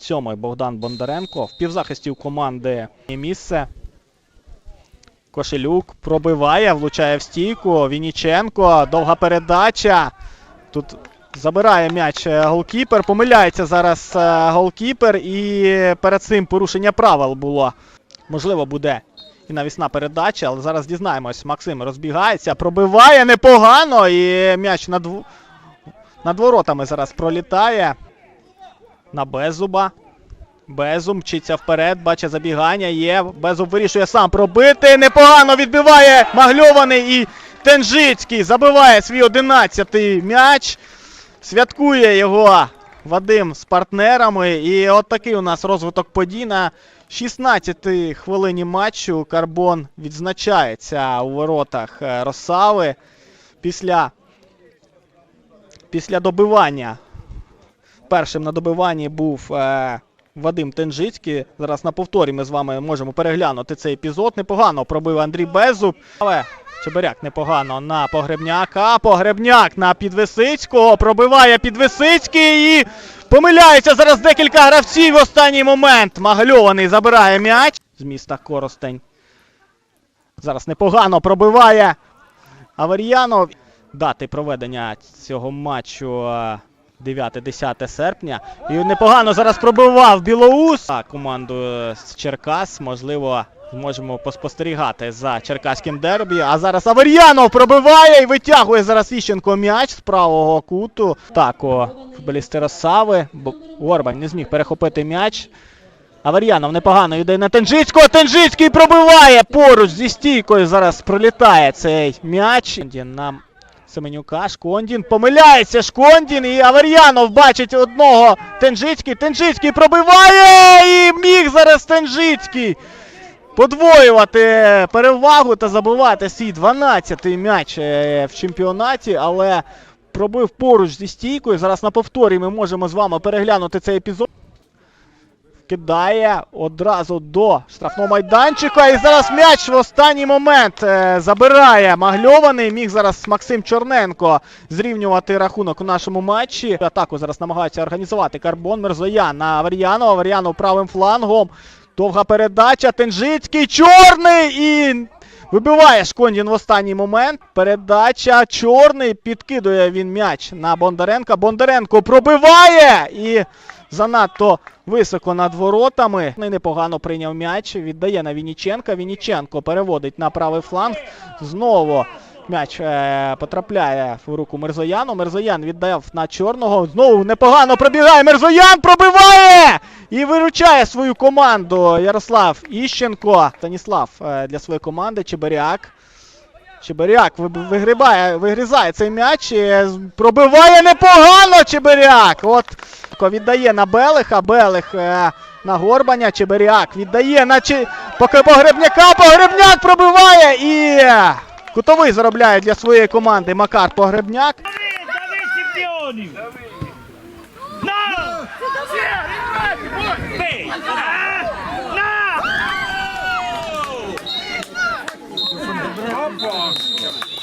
Сьомий Богдан Бондаренко. В півзахисті у команди місце. Кошелюк пробиває, влучає в стійку. Вініченко. Довга передача. Тут забирає м'яч е, голкіпер. Помиляється зараз е, голкіпер. І перед цим порушення правил було. Можливо, буде і навісна передача, але зараз дізнаємось. Максим розбігається, пробиває непогано. І м'яч над, над воротами зараз пролітає. На Безуба. Безум мчиться вперед, бачить забігання є. Безуб вирішує сам пробити. Непогано відбиває Магльований і Тенжицький забиває свій 11-й м'яч. Святкує його Вадим з партнерами. І от такий у нас розвиток подій на 16-й хвилині матчу. Карбон відзначається у воротах е, Росави після, після добивання Першим на добиванні був е, Вадим Тенжицький. Зараз на повторі ми з вами можемо переглянути цей епізод. Непогано пробив Андрій Безуб. Але Чебиряк непогано на Погребняка. Погребняк на Підвисицького. Пробиває Підвисицький і помиляється зараз декілька гравців в останній момент. Магальований забирає м'яч з міста Коростень. Зараз непогано пробиває Аваріянов. Дати проведення цього матчу е, 9-10 серпня. І непогано зараз пробивав Білоус. А, Команду е, з Черкас. Можливо, зможемо поспостерігати за черкаським дербі. А зараз Аваріянов пробиває і витягує зараз Іщенко м'яч з правого куту. Так, о, футболісти Росави. Горбань не зміг перехопити м'яч. Аваріянов непогано йде на Тенжицького. Тенжицький пробиває поруч зі стійкою. Зараз пролітає цей м'яч. На Семенюка. Шкондін помиляється. Шкондін і Аваріянов бачить одного. Тенжицький. Тенжицький пробиває і міг зараз Тенжицький подвоювати перевагу та забивати свій 12-й м'яч е, в чемпіонаті, але пробив поруч зі стійкою. Зараз на повторі ми можемо з вами переглянути цей епізод. Кидає одразу до штрафного майданчика. І зараз м'яч в останній момент е, забирає Магльований. Міг зараз Максим Чорненко зрівнювати рахунок у нашому матчі. Атаку зараз намагаються організувати Карбон Мерзоян на Аваріанова. Аваріанов правим флангом. Довга передача. Тенжицький чорний і вибиває Шкондін в останній момент. Передача чорний. Підкидує він м'яч на Бондаренка. Бондаренко пробиває і занадто високо над воротами. Не непогано прийняв м'яч. Віддає на Вініченка. Вініченко переводить на правий фланг. Знову м'яч е, потрапляє в руку Мерзояну. Мерзоян віддав на чорного. Знову непогано пробігає. Мерзоян пробиває! І виручає свою команду Ярослав Іщенко. Станіслав е, для своєї команди. Чебиряк. Чебиряк вигрібає, вигрізає цей м'яч. і Пробиває непогано Чебиряк. От віддає на Белиха. Белих е, на Горбаня. Чебиряк віддає на поки Погребняка. Погребняк пробиває і кутовий заробляє для своєї команди Макар Погребняк. Давид чемпіонів! Tamam.